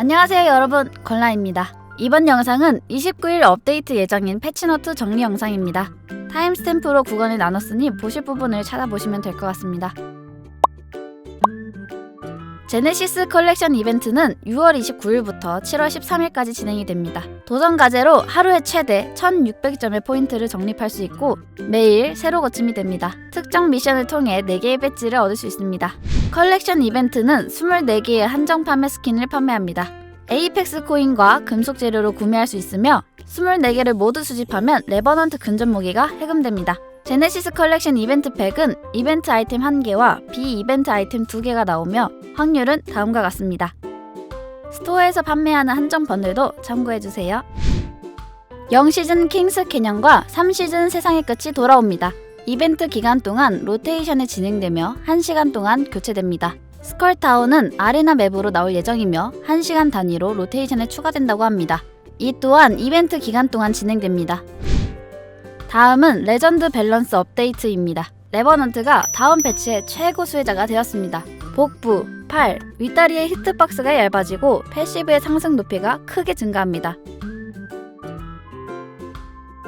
안녕하세요 여러분 걸라입니다. 이번 영상은 29일 업데이트 예정인 패치노트 정리 영상입니다. 타임스탬프로 구간을 나눴으니 보실 부분을 찾아보시면 될 것 같습니다. 제네시스 컬렉션 이벤트는 6월 29일부터 7월 13일까지 진행이 됩니다. 도전 과제로 하루에 최대 1600점의 포인트를 적립할 수 있고 매일 새로 거침이 됩니다. 특정 미션을 통해 4개의 배지를 얻을 수 있습니다. 컬렉션 이벤트는 24개의 한정 판매 스킨을 판매합니다. 에이펙스 코인과 금속 재료로 구매할 수 있으며 24개를 모두 수집하면 레버넌트 근접 무기가 해금됩니다. 제네시스 컬렉션 이벤트 팩은 이벤트 아이템 1개와 비이벤트 아이템 2개가 나오며 확률은 다음과 같습니다. 스토어에서 판매하는 한정 번들도 참고해주세요. 0시즌 킹스 캐년과 3시즌 세상의 끝이 돌아옵니다. 이벤트 기간 동안 로테이션이 진행되며 1시간 동안 교체됩니다. 스컬타운은 아레나 맵으로 나올 예정이며 1시간 단위로 로테이션에 추가된다고 합니다. 이 또한 이벤트 기간 동안 진행됩니다. 다음은 레전드 밸런스 업데이트입니다. 레버넌트가 다음 패치의 최고 수혜자가 되었습니다. 복부, 팔, 윗다리의 히트박스가 얇아지고 패시브의 상승 높이가 크게 증가합니다.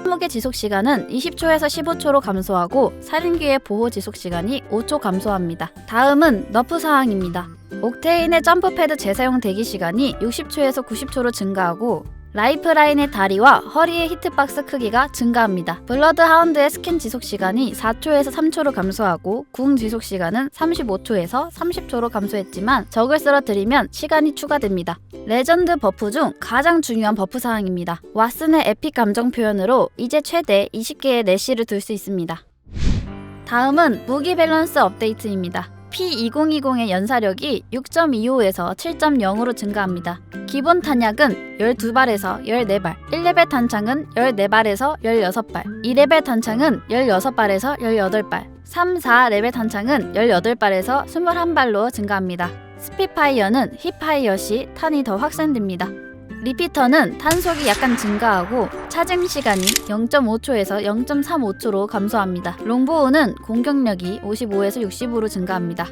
무게 지속 시간은 20초에서 15초로 감소하고 살인기의 보호 지속 시간이 5초 감소합니다. 다음은 너프 사항입니다. 옥테인의 점프 패드 재사용 대기 시간이 60초에서 90초로 증가하고 라이프라인의 다리와 허리의 히트박스 크기가 증가합니다. 블러드 하운드의 스캔 지속 시간이 4초에서 3초로 감소하고 궁 지속 시간은 35초에서 30초로 감소했지만 적을 쓰러뜨리면 시간이 추가됩니다. 레전드 버프 중 가장 중요한 버프 사항입니다. 왓슨의 에픽 감정 표현으로 이제 최대 20개의 내시를 둘수 있습니다. 다음은 무기 밸런스 업데이트입니다. P2020의 연사력이 6.25에서 7.0으로 증가합니다. 기본 탄약은 12발에서 14발, 1레벨 탄창은 14발에서 16발, 2레벨 탄창은 16발에서 18발, 3, 4레벨 탄창은 18발에서 21발로 증가합니다. 스피파이어는 힙파이어 시 탄이 더 확산됩니다. 리피터는 탄속이 약간 증가하고 차징 시간이 0.5초에서 0.35초로 감소합니다. 롱보우는 공격력이 55에서 60으로 증가합니다.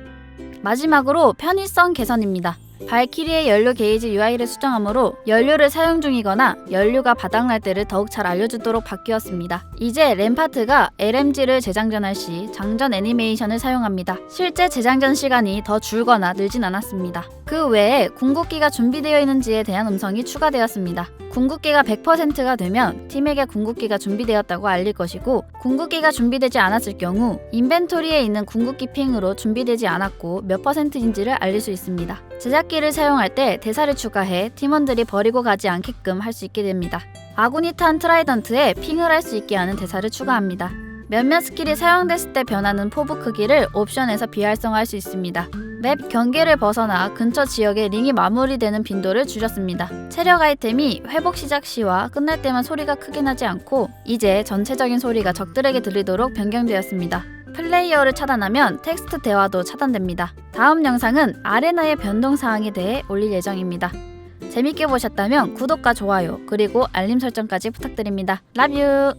마지막으로 편의성 개선입니다. 발키리의 연료 게이지 UI를 수정함으로 연료를 사용 중이거나 연료가 바닥날 때를 더욱 잘 알려주도록 바뀌었습니다. 이제 램파트가 LMG를 재장전할 시 장전 애니메이션을 사용합니다. 실제 재장전 시간이 더 줄거나 늘진 않았습니다. 그 외에 궁극기가 준비되어 있는지에 대한 음성이 추가되었습니다. 궁극기가 100%가 되면 팀에게 궁극기가 준비되었다고 알릴 것이고 궁극기가 준비되지 않았을 경우 인벤토리에 있는 궁극기 핑으로 준비되지 않았고 몇 퍼센트인지를 알릴 수 있습니다. 제작기를 사용할 때 대사를 추가해 팀원들이 버리고 가지 않게끔 할 수 있게 됩니다. 아군이 탄 트라이던트에 핑을 할 수 있게 하는 대사를 추가합니다. 몇몇 스킬이 사용됐을 때 변하는 포부 크기를 옵션에서 비활성화할 수 있습니다. 맵 경계를 벗어나 근처 지역의 링이 마무리되는 빈도를 줄였습니다. 체력 아이템이 회복 시작 시와 끝날 때만 소리가 크게 나지 않고 이제 전체적인 소리가 적들에게 들리도록 변경되었습니다. 플레이어를 차단하면 텍스트 대화도 차단됩니다. 다음 영상은 아레나의 변동 사항에 대해 올릴 예정입니다. 재밌게 보셨다면 구독과 좋아요 그리고 알림 설정까지 부탁드립니다. You!